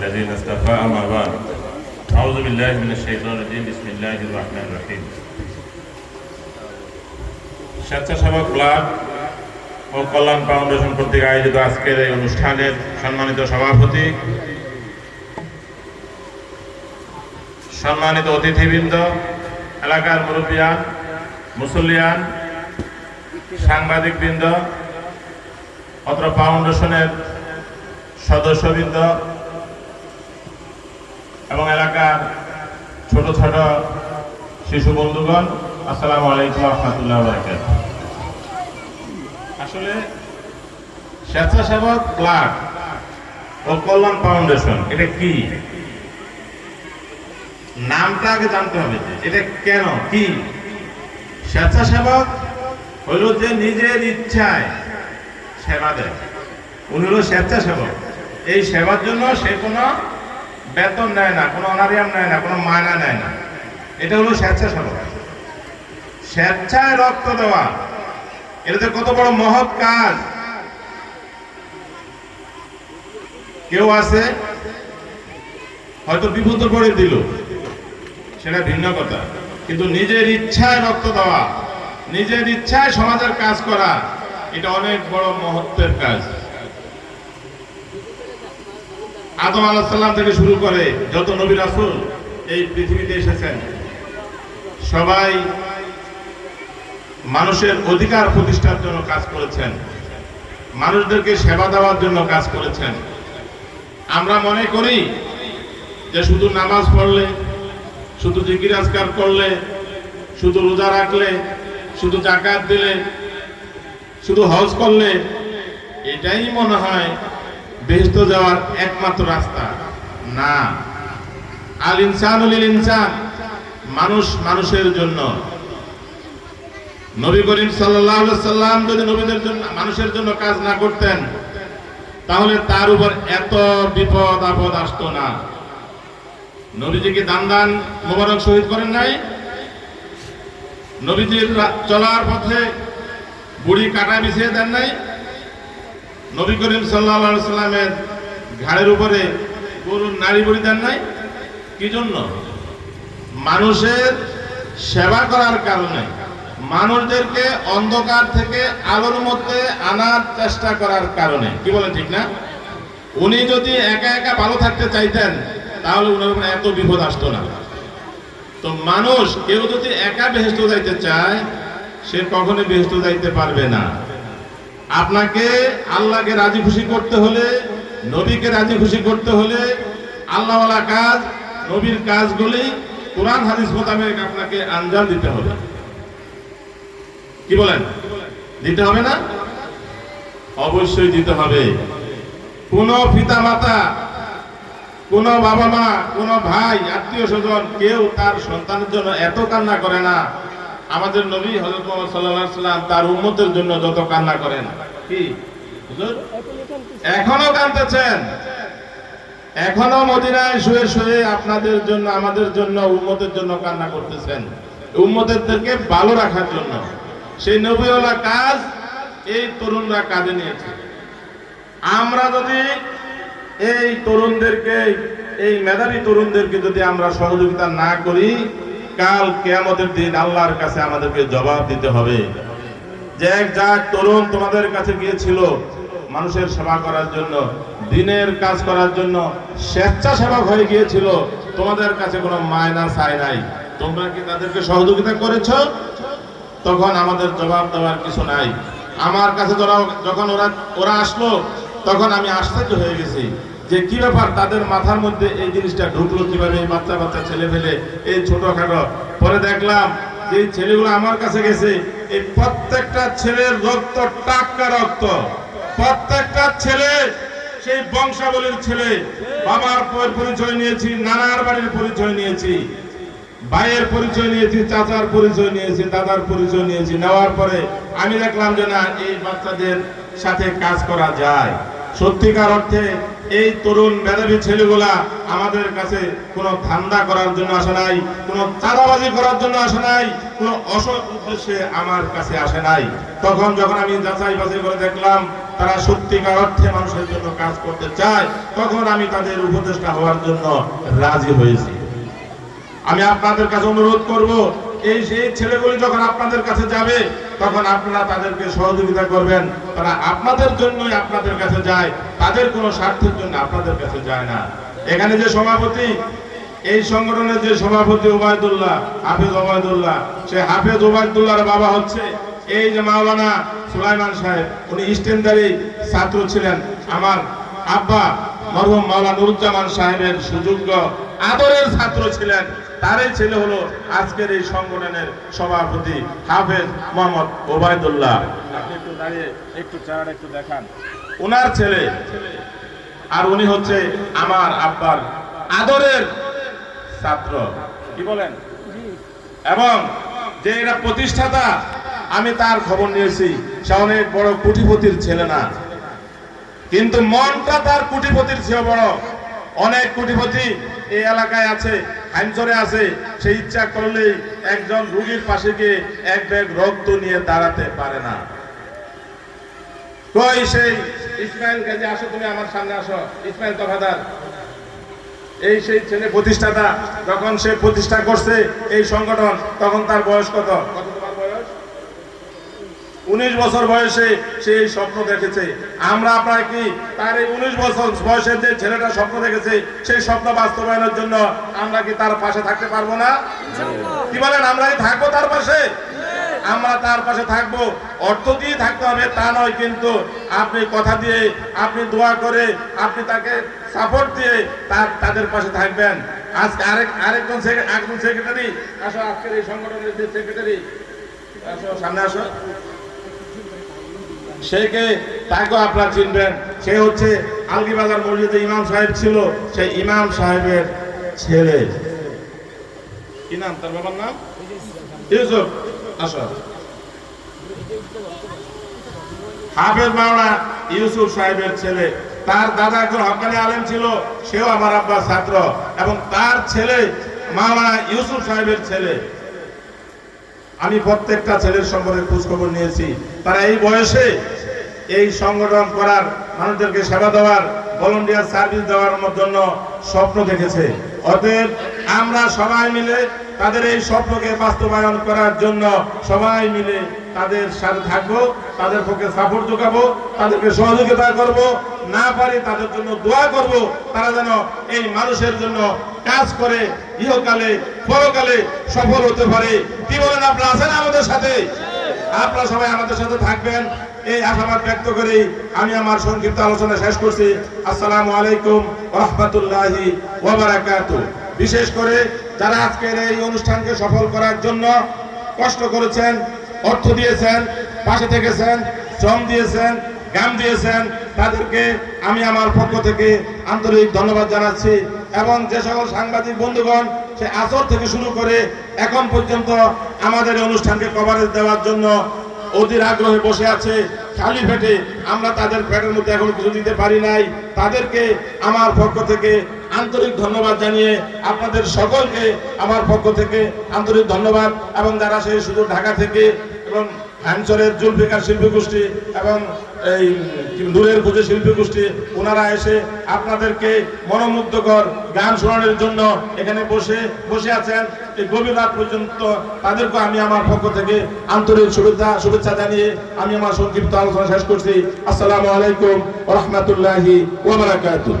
الذين اصطفى أما بعد أعوذ بالله من الشيطان الرجيم بسم الله الرحمن الرحيم স্বেচ্ছাসেবক ক্লাব ও কল্যাণ ফাউন্ডেশন কর্তৃক আয়োজিত আজকের এই অনুষ্ঠানের সম্মানিত সভাপতি সম্মানিত অতিথিবৃন্দ এলাকার মুরব্বিয়ান মুসল্লিয়ান সাংবাদিকবৃন্দ অত্র ফাউন্ডেশনের সদস্যবৃন্দ এবং এলাকার ছোট ছোট শিশু বন্ধুগণ, আসসালামু আলাইকুম রহমতুল্লাহ বরকাত আসলে স্বেচ্ছাসেবক ক্লাব ও কল্যাণ ফাউন্ডেশন, এটা কি? নামটা আগে জানতে হবে এটা কেন, কি? স্বেচ্ছাসেবক হইল যে নিজের ইচ্ছায় সেবা দেয়। উনি হলো স্বেচ্ছাসেবক। এই সেবার জন্য সে কোনো বেতন নেয় না, কোনো অনারিয়াম নেয় না, কোনো মায়না নেয় না। এটা হলো স্বেচ্ছাসেবক। স্বেচ্ছায় রক্ত দেওয়া, এটাতে কত বড় মহৎ কাজ। কেউ আছে, হয়তো বিপদ করে দিল, সেটা ভিন্ন কথা। কিন্তু নিজের ইচ্ছায় রক্ত দেওয়া, নিজের ইচ্ছায় সমাজের কাজ করা, এটা অনেক বড় মহত্বের কাজ। আদম আলাহাল্লাম থেকে শুরু করে যত নবী রাসুল এই পৃথিবীতে এসেছেন, সবাই মানুষের অধিকার প্রতিষ্ঠার জন্য কাজ করেছেন, মানুষদেরকে সেবা দেওয়ার জন্য কাজ করেছেন। আমরা মনে করি যে শুধু নামাজ পড়লে, শুধু জিকির আজকার করলে, শুধু রোজা রাখলে, শুধু জাকাত দিলে, শুধু হজ করলে, এটাই মনে হয় বেহস্ত যাওয়ার একমাত্র রাস্তা। না। আল ইনসানুল ইনসান, মানুষ মানুষের জন্য। নবী করিম সাল্লাম যদি নবীদের জন্য, মানুষের জন্য কাজ না করতেন, তাহলে তার উপর এত বিপদ, আপদ আসতো না। নবীজিকে দান দান মোবারক শহীদ করেন নাই? নবীজির চলার পথে বুড়ি কাটা বিছিয়ে দেন নাই? নবী করিম সাল্লাহ সাল্লামের ঘাড়ের উপরে গরুর নারী বুড়ি দেন নাই? কি জন্য? মানুষের সেবা করার কারণে। মানুষদেরকে অন্ধকার থেকে আলোর মধ্যে আনার চেষ্টা করার কারণে। কি বলেন ঠিক না? উনি যদি একা একা ভালো থাকতে চাইতেন, তাহলে উনার উপরে এত বিপদ আসতো না। তো মানুষ কেউ যদি একা বেহেস্ত যাইতে চায়, সে কখনো বেহেস্ত যাইতে পারবে না। আপনাকে আল্লাহকে রাজি খুশি করতে হলে, নবীকে রাজি খুশি করতে হলে আল্লাহওয়ালা কাজ, নবীর কাজগুলি কোরআন, হাদিস মোতাবেক আপনাকে আঞ্জাম দিতে হবে। কি বলেন? দিতে হবে না? অবশ্যই দিতে হবে। কোন পিতা মাতা কোন বাবা মা, কোন ভাই, আত্মীয় স্বজন কেউ তার সন্তানের জন্য এত কান্না করে না। আমাদের নবী হজরত সাল্লাম তার উম্মতের জন্য যত কান্না করেন। কি? এখনও কাঁদতেছেন। এখনও মদিনায় শুয়ে শুয়ে আপনাদের জন্য, আমাদের জন্য, উম্মতের জন্য কান্না করতেছেন। উম্মতেরদেরকে ভালো রাখার জন্য। সেই নবীওয়ালা কাজ এই তরুণরা কাজে নিয়েছে। আমরা যদি এই তরুণদেরকে, এই মেধাবী তরুণদেরকে যদি আমরা সহযোগিতা না করি কাল কেয়ামতের দিন আল্লাহর কাছে আমাদেরকে জবাব দিতে হবে। যে এক যাক তরুণ তোমাদের কাছে গিয়েছিল মানুষের সেবা করার জন্য, দিনের কাজ করার জন্য স্বেচ্ছাসেবক হয়ে গিয়েছিল, তোমাদের কাছে কোনো মায়না চাই নাই। তোমরা কি তাদেরকে সহযোগিতা করেছ? তখন আমাদের জবাব দেওয়ার কিছু নাই। আমার কাছে যখন ওরা ওরা আসলো, তখন আমি আশ্চর্য হয়ে গেছি। যে কি ব্যাপার তাদের মাথার মধ্যে এই জিনিসটা ঢুকলো কীভাবে? এই বাচ্চা বাচ্চা ছেলে ফেলে, এই ছোটখাটো। পরে দেখলাম যে ছেলেগুলো আমার কাছে গেছে, এই প্রত্যেকটা ছেলের রক্ত টাক্কা রক্ত। প্রত্যেকটা ছেলে সেই বংশাবলীর ছেলে। বাবার পরিচয় নিয়েছি, নানার বাড়ির পরিচয় নিয়েছি, ভাইয়ের পরিচয় নিয়েছি, চাচার পরিচয় নিয়েছি, দাদার পরিচয় নিয়েছি। নেওয়ার পরে আমি দেখলাম যে না, এই বাচ্চাদের সাথে কাজ করা যায়। সত্যিকার অর্থে এই তরুণ মেধাবী ছেলেগুলা আমাদের কাছে কোনো ধান্দা করার জন্য আসে নাই, কোনো চাঁদাবাজি করার জন্য আসে নাই, কোনো অসৎ উদ্দেশ্যে আমার কাছে আসে নাই। তখন যখন আমি যাচাই বাছাই করে দেখলাম, তারা সত্যিকার অর্থে মানুষের জন্য কাজ করতে চায়, তখন আমি তাদের উপদেষ্টা হওয়ার জন্য রাজি হয়েছি। আমি আপনাদের কাছে অনুরোধ করব, এই সেই ছেলেগুলি যখন আপনাদের কাছে যাবে, তখন আপনারা তাদেরকে সহযোগিতা করবেন। তারা আপনাদের জন্যই আপনাদের কাছে যায় তাদের কোনো স্বার্থের জন্য আপনাদের কাছে যায় না। এখানে যে সভাপতি, এই সংগঠনের যে সভাপতি ওবায়দুল্লাহ, হাফিজ ওবায়দুল্লাহ, সে হাফিজ ওবায়দুল্লাহর বাবা হচ্ছে এই যে মাওলানা সুলাইমান সাহেব। উনি স্ট্যান্ডারি ছাত্র ছিলেন। আমার আব্বা মরহুম মাওলানা নুরুজ্জামান সাহেবের সুযোগ্য আদরের ছাত্র ছিলেন। তারই ছেলে হলো আজকের এই সংগঠনের সভাপতি হাফেজ মোহাম্মদ ওবায়দুল্লাহ। আপনি একটু দাঁড়িয়ে একটু চেহারা একটু দেখান। ওনার ছেলে আর উনি হচ্ছে আমার আব্বার আদরের ছাত্র। কি বলেন? এবং যে এটা প্রতিষ্ঠাতা আমি তার খবর নিয়েছি সে অনেক বড় কুটিপতির ছেলে না। কিন্তু মনটা তার কুটিপতির চেয়ে বড়। অনেক কুটিপতি এই এলাকায় আছে হাইমচরে আছে সে ইচ্ছা করলেই একজন রুগীর পাশে গিয়ে এক ব্যাগ রক্ত নিয়ে দাঁড়াতে পারে না। কই সেই ইসমাইল গাজী আসো তুমি আমার সামনে আসো, ইসমাইল তফাদার। এই সেই ছেলে প্রতিষ্ঠাতা, যখন সে প্রতিষ্ঠা করছে এই সংগঠন, তখন তার বয়স কত কত? উনিশ বছর বয়সে সে এই স্বপ্ন দেখেছে। আমরা আপনার কি তার এই উনিশ বছর বয়সের যে ছেলেটা স্বপ্ন দেখেছে, সেই স্বপ্ন বাস্তবায়নের জন্য আমরা কি তার পাশে থাকতে পারব না? কি বলেন আমরা কি থাকব তার পাশে? আমরা তার পাশে থাকব। অর্থ দিয়ে থাকতে হবে, তা নয় কিন্তু আপনি কথা দিয়ে, আপনি দোয়া করে, আপনি তাকে সাপোর্ট দিয়ে তার, তাদের পাশে থাকবেন। আজকে আরেক, আরেকজন একজন সেক্রেটারি আসো আজকের এই সংগঠনের যে সেক্রেটারি আসো সামনে আসো। সেকে তাকেও আপনারা চিনবেন। সে হচ্ছে আলগিবাজার মসজিদে ইমাম সাহেব ছিল, সেই ইমাম সাহেবের ছেলে। কি নাম? তার বাবার নাম? ইউসুফ। আসো। হাফেজ মাওলা ইউসুফ সাহেবের ছেলে। তার দাদা একজন হকানি আলেম ছিল, সেও আমার আব্বার ছাত্র। এবং তার ছেলে মাওলানা ইউসুফ সাহেবের ছেলে। আমি প্রত্যেকটা ছেলের সম্পর্কে খোঁজখবর নিয়েছি। তারা এই বয়সে এই সংগঠন করার, মানুষদেরকে সেবা দেওয়ার ভলেন্টিয়ার সার্ভিস দেওয়ার জন্য স্বপ্ন দেখেছে। অতএব আমরা সবাই মিলে তাদের এই স্বপ্নকে বাস্তবায়ন করার জন্য সবাই মিলে তাদের সাথে থাকব, তাদের পক্ষে সাপোর্ট যোগাবো, তাদেরকে সহযোগিতা করব, না পারি তাদের জন্য দোয়া করব, তারা যেন এই মানুষের জন্য কাজ করে, ইহকালে, পরকালে সফল হতে পারে। কি বলেন আপনারা, আছেন আমাদের সাথে? আপনারা সবাই আমাদের সাথে থাকবেন। এই আশাবাদ ব্যক্ত করে, আমি আমার সংক্ষিপ্ত আলোচনা শেষ করছি। আসসালামু আলাইকুম রহমতুল্লাহি বিশেষ করে যারা আজকের এই অনুষ্ঠানকে সফল করার জন্য কষ্ট করেছেন, অর্থ দিয়েছেন, পাশে থেকেছেন, শ্রম দিয়েছেন গান দিয়েছেন, তাদেরকে আমি আমার পক্ষ থেকে আন্তরিক ধন্যবাদ জানাচ্ছি। এবং যে সকল সাংবাদিক বন্ধুগণ, সে আসর থেকে শুরু করে এখন পর্যন্ত আমাদের অনুষ্ঠানকে কভারেজ দেওয়ার জন্য অধীর আগ্রহে বসে আছে। খালি পেটে আমরা তাদের পেটের মধ্যে এখন কিছু দিতে পারি নাই। তাদেরকে আমার পক্ষ থেকে আন্তরিক ধন্যবাদ জানিয়ে আপনাদের সকলকে আমার পক্ষ থেকে আন্তরিক ধন্যবাদ। এবং যারা সেই শুধু ঢাকা থেকে এবং হ্যামচরের জুলফিকার শিল্পী গোষ্ঠী এবং এই দূরের খুঁজে শিল্পী গোষ্ঠী ওনারা এসে আপনাদেরকে মনোমুগ্ধকর গান শোনানোর জন্য এখানে বসে বসে আছেন। এই গভীর রাত পর্যন্ত তাদেরকে আমি আমার পক্ষ থেকে আন্তরিক শুভেচ্ছা শুভেচ্ছা জানিয়ে আমি আমার সংক্ষিপ্ত আলোচনা শেষ করছি। আসসালামু আলাইকুম রহমতুল্লাহি ওবরাকাতুহ